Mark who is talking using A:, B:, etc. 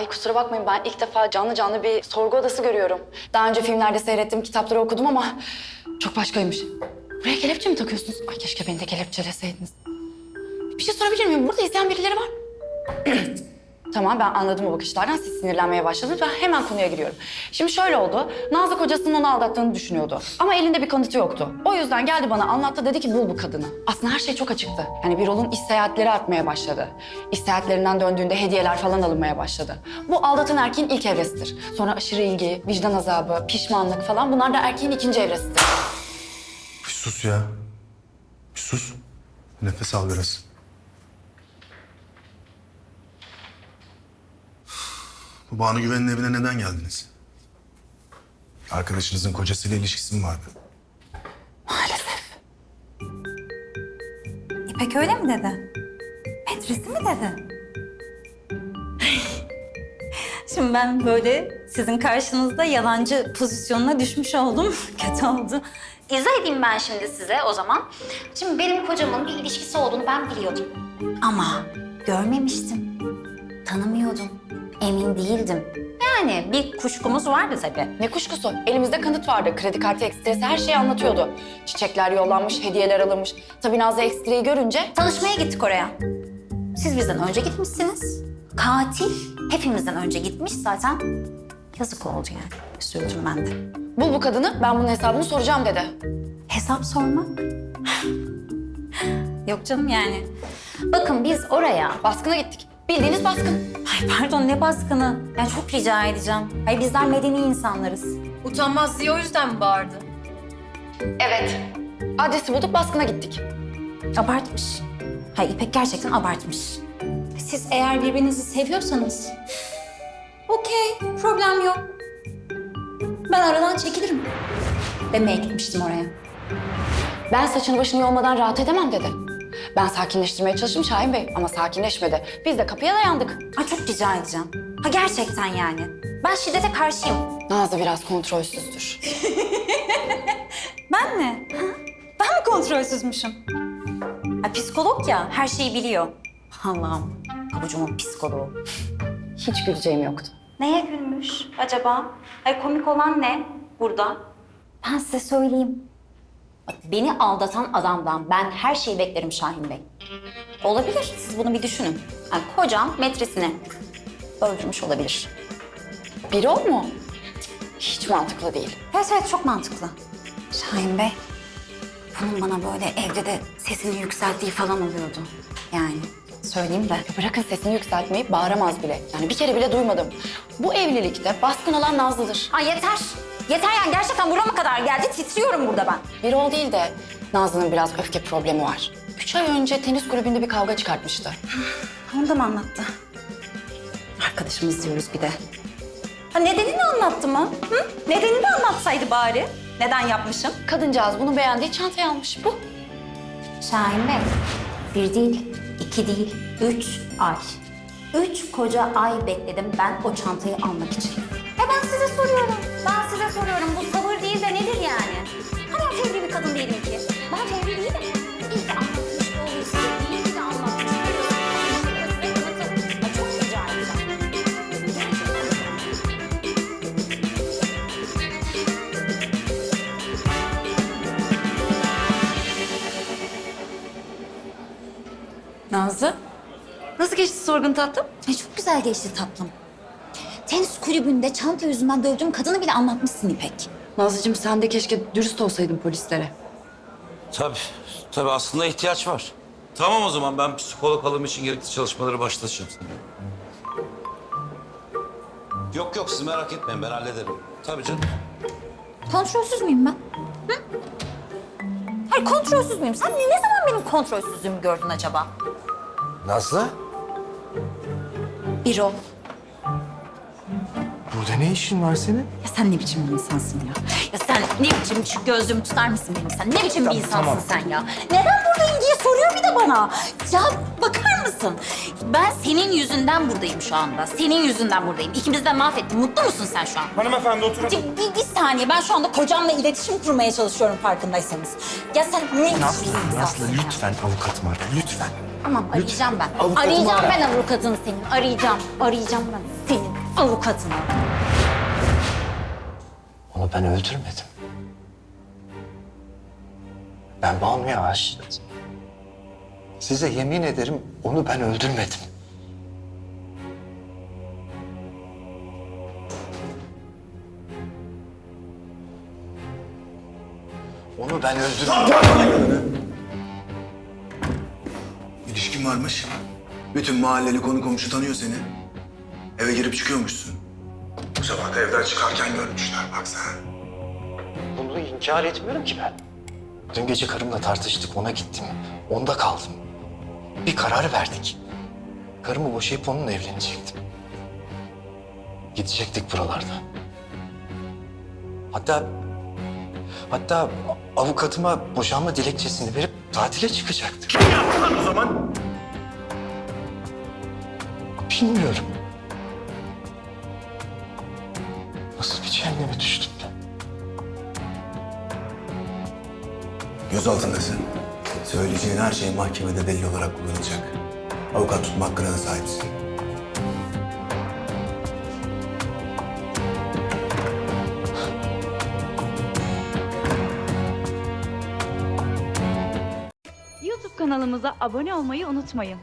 A: Ay kusura bakmayın ben ilk defa canlı canlı bir sorgu odası görüyorum. Daha önce filmlerde seyrettim, kitapları okudum ama çok başkaymış. Buraya kelepçe mi takıyorsunuz? Ay keşke beni de kelepçeleseydiniz. Bir şey sorabilir miyim? Burada izleyen birileri var. Tamam ben anladım o bakışlardan. Siz sinirlenmeye başladınız. Ben hemen konuya giriyorum. Şimdi şöyle oldu. Nazlı kocasının onu aldattığını düşünüyordu. Ama elinde bir kanıtı yoktu. O yüzden geldi bana anlattı dedi ki bul bu kadını. Aslında her şey çok açıktı. Yani Birol'un iş seyahatleri artmaya başladı. İş seyahatlerinden döndüğünde hediyeler falan alınmaya başladı. Bu aldatan erkeğin ilk evresidir. Sonra aşırı ilgi, vicdan azabı, pişmanlık falan bunlar da erkeğin ikinci evresidir.
B: Bir sus ya. Bir sus. Nefes al biraz. Bu Banu Güven'in evine neden geldiniz? Arkadaşınızın kocasıyla ilişkisi mi vardı?
A: Maalesef.
C: İpek öyle mi dedi? Metresi mi dedi? Şimdi ben böyle sizin karşınızda yalancı pozisyonuna düşmüş oldum. Kötü oldu. İzah edeyim ben şimdi size o zaman. Şimdi benim kocamın bir ilişkisi olduğunu ben biliyordum. Ama görmemiştim. Tanımıyordum. Emin değildim. Yani bir kuşkumuz vardı tabii.
A: Ne kuşkusu? Elimizde kanıt vardı. Kredi kartı ekstresi her şeyi anlatıyordu. Çiçekler yollanmış, hediyeler alınmış. Tabii Nazlı ekstreyi görünce
C: Tanışmaya gittik oraya. Siz bizden önce gitmişsiniz. Katil hepimizden önce gitmiş zaten. Yazık oldu yani. Üzüldüm ben de.
A: bul bu kadını ben bunun hesabını soracağım dedi.
C: Hesap sormak? Yok canım yani. Bakın biz oraya...
A: Baskına gittik. Bildiğiniz baskın.
C: Ay pardon ne baskını? Ben çok rica edeceğim. Ay bizler medeni insanlarız.
D: Utanmaz diye o yüzden mi bağırdı?
A: Evet. Adresi bulduk baskına gittik.
C: Abartmış. Hay İpek gerçekten abartmış. Siz eğer birbirinizi seviyorsanız... Okey, problem yok. Ben aradan çekilirim. Demeye gitmiştim oraya.
A: Ben saçını başını yolmadan rahat edemem dedi. Ben sakinleştirmeye çalıştım Şahin Bey ama sakinleşmedi. Biz de kapıya dayandık.
C: Ay çok rica edeceğim. Ha gerçekten yani. Ben şiddete karşıyım.
A: Nazlı biraz kontrolsüzdür.
C: Ben mi? Ha? Ben mi kontrolsüzmüşüm? Ay psikolog ya, her şeyi biliyor. Allah'ım, pabucumun psikoloğu.
A: Hiç güleceğim yoktu.
C: Neye gülmüş acaba? Ay komik olan ne burada? Ben size söyleyeyim. Beni aldatan adamdan ben her şeyi beklerim Şahin Bey. Olabilir, siz bunu bir düşünün. Yani kocam metresini öldürmüş olabilir.
A: Biri o mu? Hiç mantıklı değil.
C: Evet evet çok mantıklı. Şahin Bey, bunun bana böyle evde de sesini yükselttiği falan oluyordu. Yani söyleyeyim de.
A: Bırakın sesini yükseltmeyi bağıramaz bile. Yani bir kere bile duymadım. Bu evlilikte baskın olan Nazlı'dır.
C: Ay yeter. Yeter yani gerçekten burama kadar geldi. Titriyorum burada ben.
A: Bir ol değil de Nazlı'nın biraz öfke problemi var. Üç ay önce tenis kulübünde bir kavga çıkartmıştı.
C: Onu da mı anlattı? Arkadaşımız diyoruz bir de. Ha nedenini anlattı mı? Hı? Nedenini anlatsaydı bari. Neden yapmışım?
A: Kadıncağız bunu beğendiği çantayı almış. Bu.
C: Şahin Bey, bir değil, iki değil, üç ay. Üç koca ay bekledim ben o çantayı almak için. E ben size soruyorum, soruyorum. Bu sabır değil de nedir yani? Hani ben fevri bir kadın değilim ki. Ben fevri değilim. İyi ki anlatmış oluyor size, iyi ki de anlatmış çok rica edeceğim.
D: Nazlı? Nasıl geçti sorgun tatlım?
C: Ay çok güzel geçti tatlım. Tenis kulübünde çanta yüzünden dövdüğüm kadını bile anlatmışsın İpek.
A: Nazlıcığım sen de keşke dürüst olsaydın polislere.
E: Tabii, tabii aslında ihtiyaç var. Tamam o zaman ben psikolog alım için gerekli çalışmaları başlatacağım sana. Yok yok siz merak etmeyin ben hallederim. Tabii canım.
C: Kontrolsüz müyüm ben? Hı? Hayır kontrolsüz müyüm? Sen ne zaman benim kontrolsüzlüğümü gördün acaba?
E: Nazlı?
C: Bir ol.
B: Burada ne işin var senin?
C: Ya sen ne biçim bir insansın ya? Ya sen ne biçim şu gözlüğümü tutar mısın benim sen? Ne biçim bir insansın sen ya? Neden buradayım diye soruyor bir de bana. Ya bakar mısın? Ben senin yüzünden buradayım şu anda. Senin yüzünden buradayım. İkimiz de mahvettim. Mutlu musun sen şu an?
B: Hanımefendi oturun.
C: Bir, bir, bir saniye ben şu anda kocamla iletişim kurmaya çalışıyorum farkındaysanız. Ya sen ne biçim bir insansın
B: Nazlı
C: ya?
B: lütfen avukatım ara lütfen.
C: Tamam arayacağım ben.
B: Avukatımı
C: Arayacağım
B: ara.
C: ben avukatını senin. Arayacağım. Arayacağım ben senin. Avukatına.
F: Onu ben öldürmedim. Ben Banu'ya aşıktım. Size yemin ederim onu ben öldürmedim. Onu ben öldürmedim.
B: İlişkin varmış. Bütün mahalleli konu komşu tanıyor seni. Eve girip çıkıyormuşsun. Bu sabah da evden çıkarken görmüşler bak sen.
F: Bunu inkar etmiyorum ki ben. Dün gece karımla tartıştık, ona gittim. Onda kaldım. Bir karar verdik. Karımı boşayıp onunla evlenecektim. Gidecektik buralarda. Hatta... Hatta avukatıma boşanma dilekçesini verip tatile çıkacaktık.
B: O zaman
F: Bilmiyorum. Nasıl bir cehenneme düştüm ben?
B: gözaltındasın. Söyleyeceğin her şey mahkemede delil olarak kullanılacak. Avukat tutma hakkına da sahipsin.
G: YouTube kanalımıza abone olmayı unutmayın.